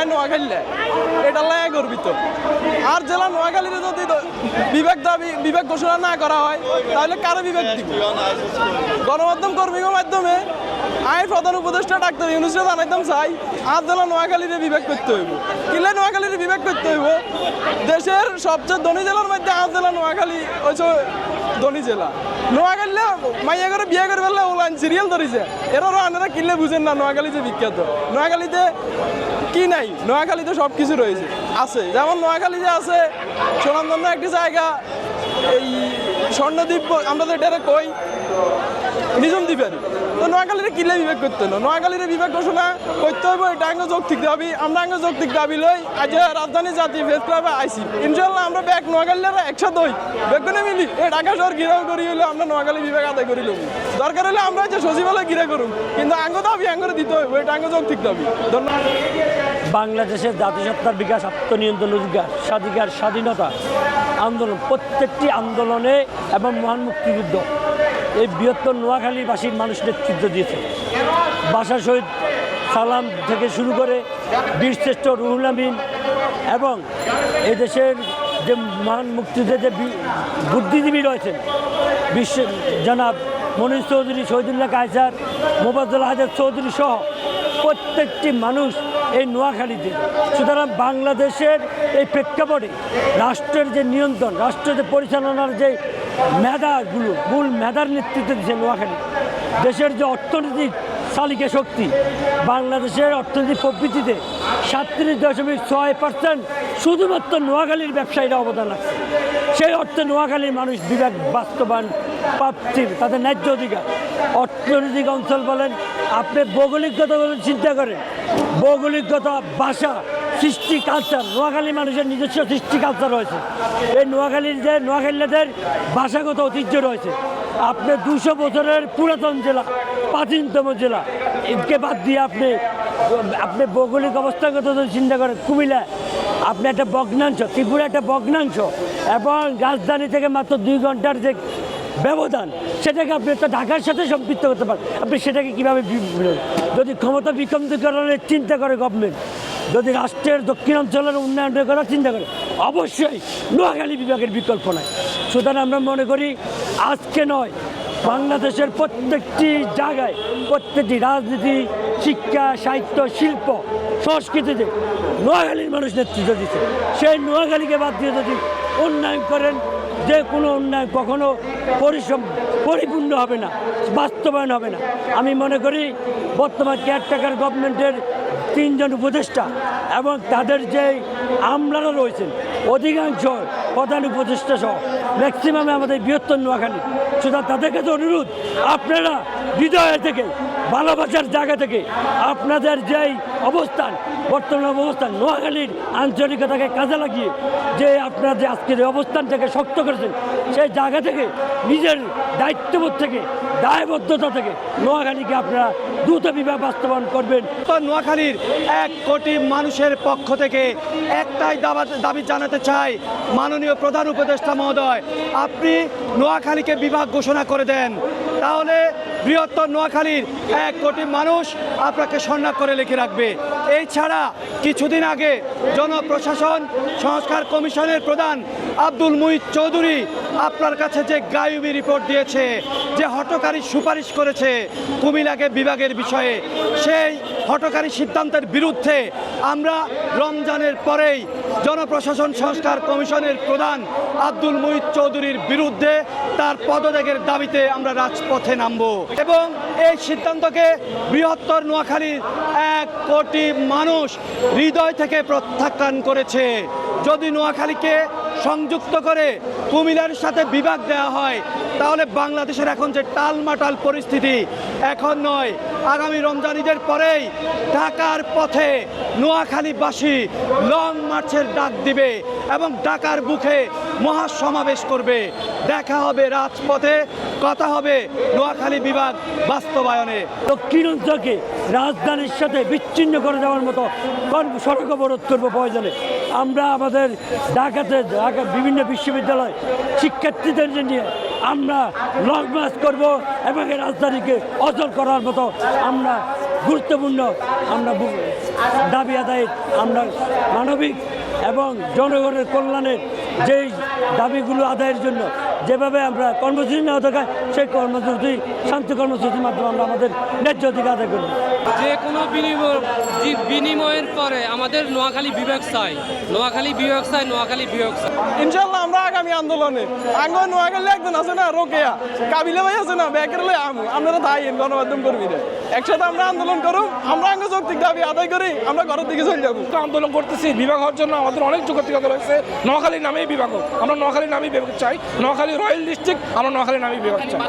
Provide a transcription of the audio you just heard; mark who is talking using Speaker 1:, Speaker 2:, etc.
Speaker 1: আয় নোয়াখালী এটা লাই গর্বিত। আর জেলা নোয়াখালীতে যদি বিবেক দাবি, বিবেক ঘোষণা না করা হয়, তাহলে কারও বিবেক দিব? গণমাধ্যম কর্মীর মাধ্যমে আইন প্রধান উপদেষ্টা ডাক্তার ইউনুসে জানাইতাম, চাই, আর জেলা নোয়াখালীতে বিবেক করতে হইব। কিলে নোয়াখালীতে বিবেক করতে হইব? দেশের সবচেয়ে ধনী জেলার মধ্যে আর জেলা নোয়াখালী হচ্ছে ধনী জেলা। নোয়াখালীলে মাইয়া করে বিয়ে করে ফেললে ওলাইন সিরিয়াল ধরেছে। এরারও আনারা কিনলে বুঝেন না, নোয়াখালী যে বিখ্যাত। নোয়াখালীতে কি নাই? নোয়াখালীতে সব কিছু রয়েছে। আছে। যেমন নোয়াখালীতে আছে সোনান্দন্য একটি জায়গা, এই স্বর্ণদ্বীপ, আমরা তো এটা কই, নিজম দ্বীপের। তো নোয়াখালীরে কিলে বিবেক করতে না? নোয়াখালীরে বিবেক ঘোষণা করতে হইব, এটা আঙ্গ যৌক্তিক দাবি। আমরা আঙ্গ যৌক্তিক দাবি লই আজ রাজধানী জাতি প্রেস ক্লাবে আইসি ইনশাল্লাহ আমরা ব্যাগ নোয়াখালীরা একসাথে হই। বেগুনে মিলি। এ ঢাকা শহর ঘিরাও করি হইলে আমরা নোয়াখালী বিবেক আদায় করি লব দরকার হলে আমরা যে সচিবালয় ঘিরে করুন কিন্তু আঙ্গ দাবি আঙ্গরে দিতে হইব, এটা আঙ্গ যৌক্তিক দাবি। ধন্যবাদ।
Speaker 2: বাংলাদেশের জাতিসত্তার বিকাশ, আত্মনিয়ন্ত্রণ অধিকার, স্বাধিকার, স্বাধীনতা আন্দোলন, প্রত্যেকটি আন্দোলনে এবং মহান মুক্তিযুদ্ধ। এই বৃহত্তর নোয়াখালীবাসীর মানুষ নেতৃত্ব দিয়েছে। বাসা শহীদ সালাম থেকে শুরু করে বীরশ্রেষ্ঠ রুহুল আমিন এবং এই দেশের যে মহান মুক্তিযুদ্ধে যে বুদ্ধিজীবী রয়েছেন, বিশ্ব জনাব মনীষ চৌধুরী, শহীদুল্লাহ কায়সার, মোবাজ্জল হাজার চৌধুরী সহ প্রত্যেকটি মানুষ এই নোয়াখালীতে। সুতরাং বাংলাদেশের এই প্রেক্ষাপটে রাষ্ট্রের যে নিয়ন্ত্রণ, রাষ্ট্রের যে পরিচালনার যে মেধাগুলো, মূল মেধার নেতৃত্বে দিচ্ছে নোয়াখালী। দেশের যে অর্থনৈতিক চালিকা শক্তি, বাংলাদেশের অর্থনৈতিক প্রবৃত্তিতে সাতত্রিশ দশমিক ছয় পার্সেন্ট শুধুমাত্র নোয়াখালীর ব্যবসায়ীরা অবদান রাখছে। সেই অর্থে নোয়াখালীর মানুষ বিবেক বাস্তবায়ন প্রাপ্তির তাদের ন্যায্য অধিকার। অর্থনৈতিক অঞ্চল বলেন, আপনি ভৌগোলিকগত চিন্তা করেন। ভৌগোলিকগত ভাষা সৃষ্টি কালচার নোয়াখালী মানুষের নিজস্ব সৃষ্টি কালচার রয়েছে। এই নোয়াখালীর যে নোয়াখালীদের ভাষাগত ঐতিহ্য রয়েছে। আপনি দুশো বছরের পুরাতন জেলা, প্রাচীনতম জেলা, একে বাদ দিয়ে আপনি আপনি ভৌগোলিক অবস্থাগত যদি চিন্তা করেন, কুমিল্লা, আপনি একটা ভগ্নাংশ, ত্রিপুরা একটা ভগ্নাংশ, এবং রাজধানী থেকে মাত্র দুই ঘণ্টার যে ব্যবধান, সেটাকে আপনি একটা ঢাকার সাথে সম্পৃক্ত করতে পারেন। আপনি সেটাকে কীভাবে যদি ক্ষমতা বিকেন্দ্রীকরণের চিন্তা করে গভর্নমেন্ট যদি রাষ্ট্রের দক্ষিণাঞ্চলের উন্নয়ন করার চিন্তা করে, অবশ্যই নোয়াখালী বিভাগের বিকল্প নাই। সুতরাং আমরা মনে করি, আজকে নয়, বাংলাদেশের প্রত্যেকটি জায়গায় প্রত্যেকটি রাজনীতি, শিক্ষা, সাহিত্য, শিল্প, সংস্কৃতিতে নোয়াখালীর মানুষ নেতৃত্ব দিচ্ছে। সেই নোয়াখালীকে বাদ দিয়ে যদি উন্নয়ন করেন, যে কোনো উন্নয়ন কখনো পরিশ্রম, পরিপূর্ণ হবে না, বাস্তবায়ন হবে না। আমি মনে করি, বর্তমান কেয়ারটেকার গভর্নমেন্টের তিনজন উপদেষ্টা এবং তাদের যে আমলারা রয়েছেন, অধিকাংশ প্রধান উপদেষ্টা সহ ম্যাক্সিমামে আমাদের বৃহত্তর নোয়াখালী। সুতরাং তাদের কাছে অনুরোধ, আপনারা হৃদয় থেকে ভালোবাসার জায়গা থেকে আপনাদের যেই অবস্থান, বর্তমান অবস্থান, নোয়াখালীর আঞ্চলিকতাকে কাজে লাগিয়ে যে আপনারা যে আজকের অবস্থানটাকে শক্ত করেছেন, সেই জায়গা থেকে, নিজের দায়িত্ববোধ থেকে, দায়বদ্ধতা থেকে নোয়াখালীকে আপনারা দ্রুত বিভাগ বাস্তবায়ন করবেন।
Speaker 3: নোয়াখালীর এক কোটি মানুষের পক্ষ থেকে একটাই দাবি জানাতে চাই, মাননীয় প্রধান উপদেষ্টা মহোদয়, আপনি নোয়াখালীকে বিভাগ ঘোষণা করে দেন। তাহলে বৃহত্তর নোয়াখালীর এক কোটি মানুষ আপনাকে সন্ধ্যা করে লিখে রাখবে। এই ছাড়া কিছুদিন আগে জনপ্রশাসন সংস্কার কমিশনের প্রধান আব্দুল মুহিত চৌধুরী আপনার কাছে যে গায়ুবি রিপোর্ট দিয়েছে, যে হটকারী সুপারিশ করেছে কুমিল্লাকে বিভাগের বিষয়ে, সেই হটকারী সিদ্ধান্তের বিরুদ্ধে আমরা রমজানের পরেই জনপ্রশাসন সংস্কার কমিশনের প্রধান আব্দুল মুহিত চৌধুরীর বিরুদ্ধে তার পদত্যাগের দাবিতে আমরা রাজপথে নামব। এবং এই সিদ্ধান্তকে বৃহত্তর নোয়াখালীর এক কোটি মানুষ হৃদয় থেকে প্রত্যাখ্যান করেছে। যদি নোয়াখালীকে সংযুক্ত করে কুমিল্লার সাথে বিভাগ দেওয়া হয়, তাহলে বাংলাদেশের এখন যে টালমাটাল পরিস্থিতি এখন নয়, আগামী রমজান ঈদের পরেই ঢাকার পথে নোয়াখালীবাসী লং মার্চের ডাক দিবে এবং ঢাকার বুকে মহাসমাবেশ করবে। দেখা হবে রাজপথে, কথা হবে নোয়াখালী বিভাগ বাস্তবায়নে।
Speaker 2: দক্ষিণ অঞ্চলকে রাজধানীর সাথে বিচ্ছিন্ন করে দেওয়ার মতো সড়ক অবরোধ করব প্রয়োজনে। আমরা আমাদের ঢাকাতে ঢাকা বিভিন্ন বিশ্ববিদ্যালয় শিক্ষার্থীদের নিয়ে আমরা লং মার্চ করব এবং এই রাজধানীকে অচল করার মতো আমরা গুরুত্বপূর্ণ আমরা দাবি আদায় আমরা মানবিক এবং জনগণের কল্যাণের যেই দাবিগুলো আদায়ের জন্য যেভাবে আমরা কর্মসূচি নেওয়া দরকার সেই কর্মসূচি শান্তি কর্মসূচির মাধ্যমে আমরা আমাদের ন্যায্য অধিকার আদায় করব।
Speaker 4: যে কোনো বিনিময় যে বিনিময়ের পরে আমাদের নোয়াখালী বিভাগ চাই। নোয়াখালী বিভাগ চাই নোয়াখালী বিভাগ চাই।
Speaker 1: ইনশাল্লাহ আমরা আগামী আন্দোলনে আঙ্গ নোয়াখালী একজন আছে না রোকেয়া। কাবিলে ভাই আছে না ব্যাকের লই আমু আপনারা তাই গণমাধ্যম কর্মীরা। একসাথে আমরা আন্দোলন করুম আমরা আঙ্গ যৌক্তিক দাবি আদায় করি, আমরা ঘরের দিকে চলে যাব।
Speaker 5: আন্দোলন করতেছি, বিভাগ হওয়ার জন্য আমাদের অনেক যোগ্যতা রয়েছে। নোয়াখালী নামেই বিভাগ। আমরা নোয়াখালী নামেই বিভাগ চাই। নোয়াখালী রয়্যাল ডিস্ট্রিক্ট, আমরা নোয়াখালী নামেই বিভাগ চাই।